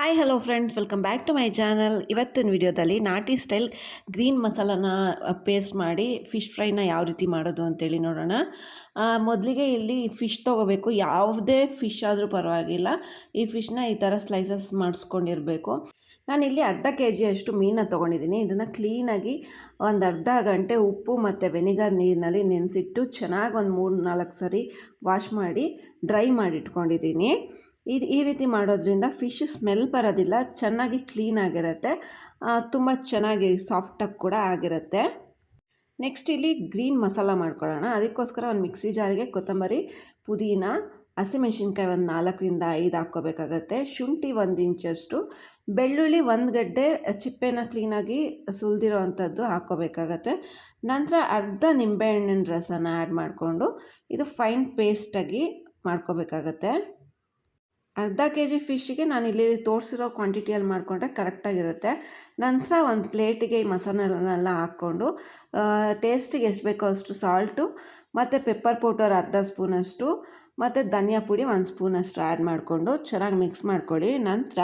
Hi hello friends welcome back to my channel ಇವತ್ತಿನ ವಿಡಿಯೋದಲ್ಲಿ ನಾಟಿ ಸ್ಟೈಲ್ ಗ್ರೀನ್ ಮಸಾಲನ ಪೇಸ್ಟ್ ಮಾಡಿ ಫಿಶ್ ಫ್ರೈನ ಯಾವ ರೀತಿ ಮಾಡೋದು ಅಂತೇಳಿ ನೋಡೋಣ. ಮೊದಲಿಗೆ ಇಲ್ಲಿ ಫಿಶ್ ತೊಗೋಬೇಕು. ಯಾವುದೇ ಫಿಶ್ ಆದರೂ ಪರವಾಗಿಲ್ಲ. ಈ ಫಿಶ್ನ ಈ ಥರ ಸ್ಲೈಸಸ್ ಮಾಡಿಸ್ಕೊಂಡಿರಬೇಕು. ನಾನಿಲ್ಲಿ ಅರ್ಧ ಕೆ ಜಿಯಷ್ಟು ಮೀನನ್ನ ತೊಗೊಂಡಿದ್ದೀನಿ. ಇದನ್ನು ಕ್ಲೀನಾಗಿ ಒಂದು ಅರ್ಧ ಗಂಟೆ ಉಪ್ಪು ಮತ್ತು ವೆನಿಗರ್ ನೀರಿನಲ್ಲಿ ನೆನೆಸಿಟ್ಟು ಚೆನ್ನಾಗಿ ಒಂದು ಮೂರು ನಾಲ್ಕು ಸರಿ ವಾಶ್ ಮಾಡಿ ಡ್ರೈ ಮಾಡಿ ಇಟ್ಕೊಂಡಿದ್ದೀನಿ ಈ ಈ ರೀತಿ ಮಾಡೋದ್ರಿಂದ ಫಿಶ್ ಸ್ಮೆಲ್ ಬರೋದಿಲ್ಲ, ಚೆನ್ನಾಗಿ ಕ್ಲೀನ್ ಆಗಿರುತ್ತೆ ತುಂಬ ಚೆನ್ನಾಗಿ ಸಾಫ್ಟಾಗಿ ಕೂಡ ಆಗಿರುತ್ತೆ. ನೆಕ್ಸ್ಟ್ ಇಲ್ಲಿ ಗ್ರೀನ್ ಮಸಾಲ ಮಾಡ್ಕೊಳ್ಳೋಣ. ಅದಕ್ಕೋಸ್ಕರ ಒಂದು ಮಿಕ್ಸಿ ಜಾರಿಗೆ ಕೊತ್ತಂಬರಿ, ಪುದೀನ ಹಸಿಮೆಣ್ಸಿನ್ಕಾಯಿ ಒಂದು ನಾಲ್ಕರಿಂದ ಐದು ಹಾಕ್ಕೋಬೇಕಾಗತ್ತೆ. ಶುಂಠಿ ಒಂದು ಇಂಚಷ್ಟು, ಬೆಳ್ಳುಳ್ಳಿ ಒಂದು ಗಡ್ಡೆ ಚಿಪ್ಪೆನ ಕ್ಲೀನಾಗಿ ಸುಲಿದಿರೋ ಅಂಥದ್ದು ಹಾಕ್ಕೋಬೇಕಾಗತ್ತೆ. ನಂತರ ಅರ್ಧ ನಿಂಬೆಹಣ್ಣಿನ ರಸನ ಆ್ಯಡ್ ಮಾಡಿಕೊಂಡು, ಇದು ಫೈನ್ ಪೇಸ್ಟಾಗಿ ಮಾಡ್ಕೋಬೇಕಾಗತ್ತೆ. ಅರ್ಧ ಕೆ ಜಿ ಫಿಶ್ಗೆ ನಾನು ಇಲ್ಲಿ ತೋರಿಸಿರೋ ಕ್ವಾಂಟಿಟಿಯಲ್ಲಿ ಮಾಡಿಕೊಂಡ್ರೆ ಕರೆಕ್ಟಾಗಿರುತ್ತೆ ನಂತರ ಒಂದು ಪ್ಲೇಟಿಗೆ ಈ ಮಸಾಲೆನೆಲ್ಲ ಹಾಕ್ಕೊಂಡು ಟೇಸ್ಟಿಗೆ ಎಷ್ಟು ಬೇಕೋ ಅಷ್ಟು ಸಾಲ್ಟು ಮತ್ತು ಪೆಪ್ಪರ್ ಪೌಡರ್ ಅರ್ಧ ಸ್ಪೂನಷ್ಟು, ಮತ್ತು ಧನಿಯಾ ಪುಡಿ ಒಂದು ಸ್ಪೂನಷ್ಟು ಆ್ಯಡ್ ಮಾಡಿಕೊಂಡು ಚೆನ್ನಾಗಿ ಮಿಕ್ಸ್ ಮಾಡ್ಕೊಳ್ಳಿ. ನಂತರ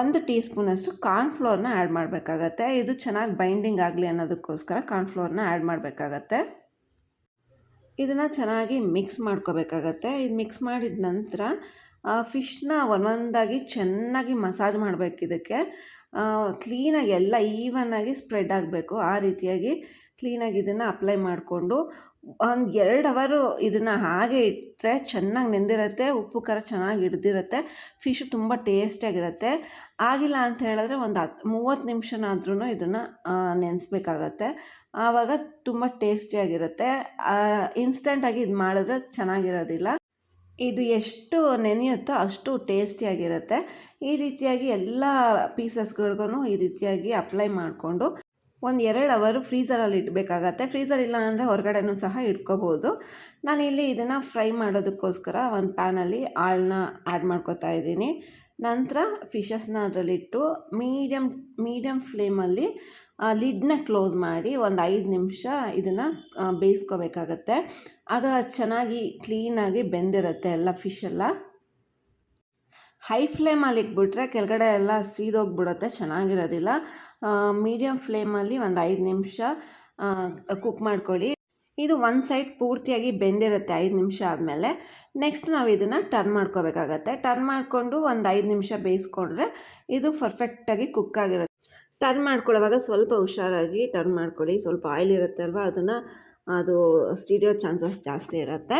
ಒಂದು ಟೀ ಸ್ಪೂನಷ್ಟು ಕಾರ್ನ್ಫ್ಲೋರ್ನ ಆ್ಯಡ್ ಮಾಡಬೇಕಾಗತ್ತೆ. ಇದು ಚೆನ್ನಾಗಿ ಬೈಂಡಿಂಗ್ ಆಗಲಿ ಅನ್ನೋದಕ್ಕೋಸ್ಕರ ಕಾರ್ನ್ಫ್ಲೋರ್ನ ಆ್ಯಡ್ ಮಾಡಬೇಕಾಗತ್ತೆ. ಇದನ್ನು ಚೆನ್ನಾಗಿ ಮಿಕ್ಸ್ ಮಾಡ್ಕೋಬೇಕಾಗತ್ತೆ. ಇದು ಮಿಕ್ಸ್ ಮಾಡಿದ ನಂತರ ಫಿಶ್ನ ಒಂದೊಂದಾಗಿ ಚೆನ್ನಾಗಿ ಮಸಾಜ್ ಮಾಡಬೇಕು ಇದಕ್ಕೆ. ಕ್ಲೀನಾಗಿ ಎಲ್ಲ ಈವನ್ನಾಗಿ ಸ್ಪ್ರೆಡ್ ಆಗಬೇಕು. ಆ ರೀತಿಯಾಗಿ ಕ್ಲೀನಾಗಿ ಇದನ್ನು ಅಪ್ಲೈ ಮಾಡಿಕೊಂಡು ಒಂದು ಎರಡು ಅವರು ಇದನ್ನು ಹಾಗೆ ಇಟ್ಟರೆ ಚೆನ್ನಾಗಿ ನೆಂದಿರುತ್ತೆ, ಉಪ್ಪು, ಖಾರ ಚೆನ್ನಾಗಿ ಹಿಡ್ದಿರುತ್ತೆ ಫಿಶು ತುಂಬ ಟೇಸ್ಟಿಯಾಗಿರುತ್ತೆ ಆಗಿಲ್ಲ ಅಂತ ಹೇಳಿದ್ರೆ ಒಂದು ಹತ್ತು ಮೂವತ್ತು ನಿಮಿಷನಾದ್ರೂ ಇದನ್ನು ನೆನೆಸ್ಬೇಕಾಗತ್ತೆ. ಆವಾಗ ತುಂಬ ಟೇಸ್ಟಿಯಾಗಿರುತ್ತೆ ಇನ್ಸ್ಟೆಂಟಾಗಿ ಇದು ಮಾಡಿದ್ರೆ ಚೆನ್ನಾಗಿರೋದಿಲ್ಲ. ಇದು ಎಷ್ಟು ನೆನೆಯುತ್ತೋ ಅಷ್ಟು ಟೇಸ್ಟಿಯಾಗಿರುತ್ತೆ. ಈ ರೀತಿಯಾಗಿ ಎಲ್ಲ ಪೀಸಸ್ಗಳಿಗೂ ಈ ರೀತಿಯಾಗಿ ಅಪ್ಲೈ ಮಾಡಿಕೊಂಡು ಒಂದು ಎರಡು ಅವರು ಫ್ರೀಸರಲ್ಲಿ ಇಡಬೇಕಾಗತ್ತೆ. ಫ್ರೀಸರ್ ಇಲ್ಲ ಅಂದರೆ ಹೊರಗಡೆನೂ ಸಹ ಇಟ್ಕೋಬೋದು. ನಾನಿಲ್ಲಿ ಇದನ್ನು ಫ್ರೈ ಮಾಡೋದಕ್ಕೋಸ್ಕರ ಒಂದು ಪ್ಯಾನಲ್ಲಿ ಆಳನ್ನ ಆ್ಯಡ್ ಮಾಡ್ಕೋತಾ ಇದ್ದೀನಿ. ನಂತರ ಫಿಶಸ್ನ ಅದರಲ್ಲಿಟ್ಟು ಮೀಡಿಯಮ್ ಮೀಡಿಯಮ್ ಫ್ಲೇಮಲ್ಲಿ ಲಿಡ್ನ ಕ್ಲೋಸ್ ಮಾಡಿ ಒಂದು ಐದು ನಿಮಿಷ ಇದನ್ನು ಬೇಯಿಸ್ಕೋಬೇಕಾಗತ್ತೆ. ಆಗ ಚೆನ್ನಾಗಿ ಕ್ಲೀನಾಗಿ ಬೆಂದಿರುತ್ತೆ ಎಲ್ಲ ಫಿಶೆಲ್ಲ ಹೈ ಫ್ಲೇಮಲ್ಲಿ ಇಟ್ಬಿಟ್ರೆ ಕೆಳಗಡೆ ಎಲ್ಲ ಸೀದೋಗ್ಬಿಡುತ್ತೆ, ಚೆನ್ನಾಗಿರೋದಿಲ್ಲ. ಮೀಡಿಯಮ್ ಫ್ಲೇಮಲ್ಲಿ ಒಂದು ಐದು ನಿಮಿಷ ಕುಕ್ ಮಾಡ್ಕೊಳ್ಳಿ. ಇದು ಒಂದು ಸೈಡ್ ಪೂರ್ತಿಯಾಗಿ ಬೆಂದಿರುತ್ತೆ ಐದು ನಿಮಿಷ ಆದಮೇಲೆ. ನೆಕ್ಸ್ಟ್ ನಾವು ಇದನ್ನು ಟರ್ನ್ ಮಾಡ್ಕೋಬೇಕಾಗತ್ತೆ. ಟರ್ನ್ ಮಾಡಿಕೊಂಡು ಒಂದು ಐದು ನಿಮಿಷ ಬೇಯಿಸ್ಕೊಂಡ್ರೆ ಇದು ಪರ್ಫೆಕ್ಟಾಗಿ ಕುಕ್ ಆಗಿರುತ್ತೆ. ಟರ್ನ್ ಮಾಡ್ಕೊಳ್ಳೋವಾಗ ಸ್ವಲ್ಪ ಹುಷಾರಾಗಿ ಟರ್ನ್ ಮಾಡ್ಕೊಳ್ಳಿ. ಸ್ವಲ್ಪ ಆಯಿಲ್ ಇರುತ್ತೆ ಅಲ್ವಾ ಅದನ್ನು, ಅದು ಸ್ಟೀರಿಯೋ ಚಾನ್ಸಸ್ ಜಾಸ್ತಿ ಇರುತ್ತೆ.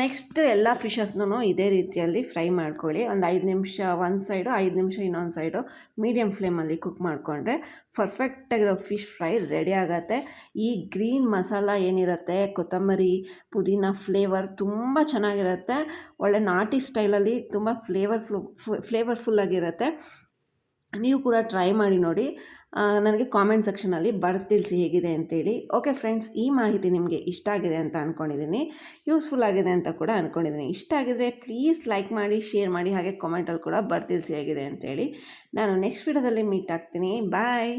ನೆಕ್ಸ್ಟ್ ಎಲ್ಲ ಫಿಶಸ್ನೂ ಇದೇ ರೀತಿಯಲ್ಲಿ ಫ್ರೈ ಮಾಡ್ಕೊಳ್ಳಿ. ಒಂದು ಐದು ನಿಮಿಷ ಒಂದು ಸೈಡು ಐದು ನಿಮಿಷ ಇನ್ನೊಂದು ಸೈಡು ಮೀಡಿಯಮ್ ಫ್ಲೇಮಲ್ಲಿ ಕುಕ್ ಮಾಡಿಕೊಂಡ್ರೆ ಪರ್ಫೆಕ್ಟಾಗಿರೋ ಫಿಶ್ ಫ್ರೈ ರೆಡಿ ಆಗುತ್ತೆ. ಈ ಗ್ರೀನ್ ಮಸಾಲ ಏನಿರುತ್ತೆ, ಕೊತ್ತಂಬರಿ, ಪುದೀನ ಫ್ಲೇವರ್ ತುಂಬ ಚೆನ್ನಾಗಿರುತ್ತೆ. ಒಳ್ಳೆ ನಾಟಿ ಸ್ಟೈಲಲ್ಲಿ ತುಂಬ ಫ್ಲೇವರ್ಫುಲ್ ಫ್ಲೇವರ್ಫುಲ್ಲಾಗಿರುತ್ತೆ ನೀವು ಕೂಡ ಟ್ರೈ ಮಾಡಿ ನೋಡಿ. ನನಗೆ ಕಾಮೆಂಟ್ ಸೆಕ್ಷನಲ್ಲಿ ತಿಳಿಸಿ ಹೇಗಿದೆ ಅಂತೇಳಿ. ಓಕೆ ಫ್ರೆಂಡ್ಸ್ ಈ ಮಾಹಿತಿ ನಿಮಗೆ ಇಷ್ಟ ಆಗಿದೆ ಅಂತ ಅಂದ್ಕೊಂಡಿದ್ದೀನಿ ಯೂಸ್ಫುಲ್ ಆಗಿದೆ ಅಂತ ಕೂಡ ಅಂದ್ಕೊಂಡಿದ್ದೀನಿ ಇಷ್ಟ ಆಗಿದ್ರೆ ಪ್ಲೀಸ್ ಲೈಕ್ ಮಾಡಿ ಶೇರ್ ಮಾಡಿ, ಹಾಗೆ ಕಾಮೆಂಟಲ್ಲಿ ಕೂಡ ತಿಳಿಸಿ ಹೇಗಿದೆ ಅಂತೇಳಿ. ನಾನು ನೆಕ್ಸ್ಟ್ ವಿಡಿಯೋದಲ್ಲಿ ಮೀಟ್ ಆಗ್ತೀನಿ. ಬಾಯ್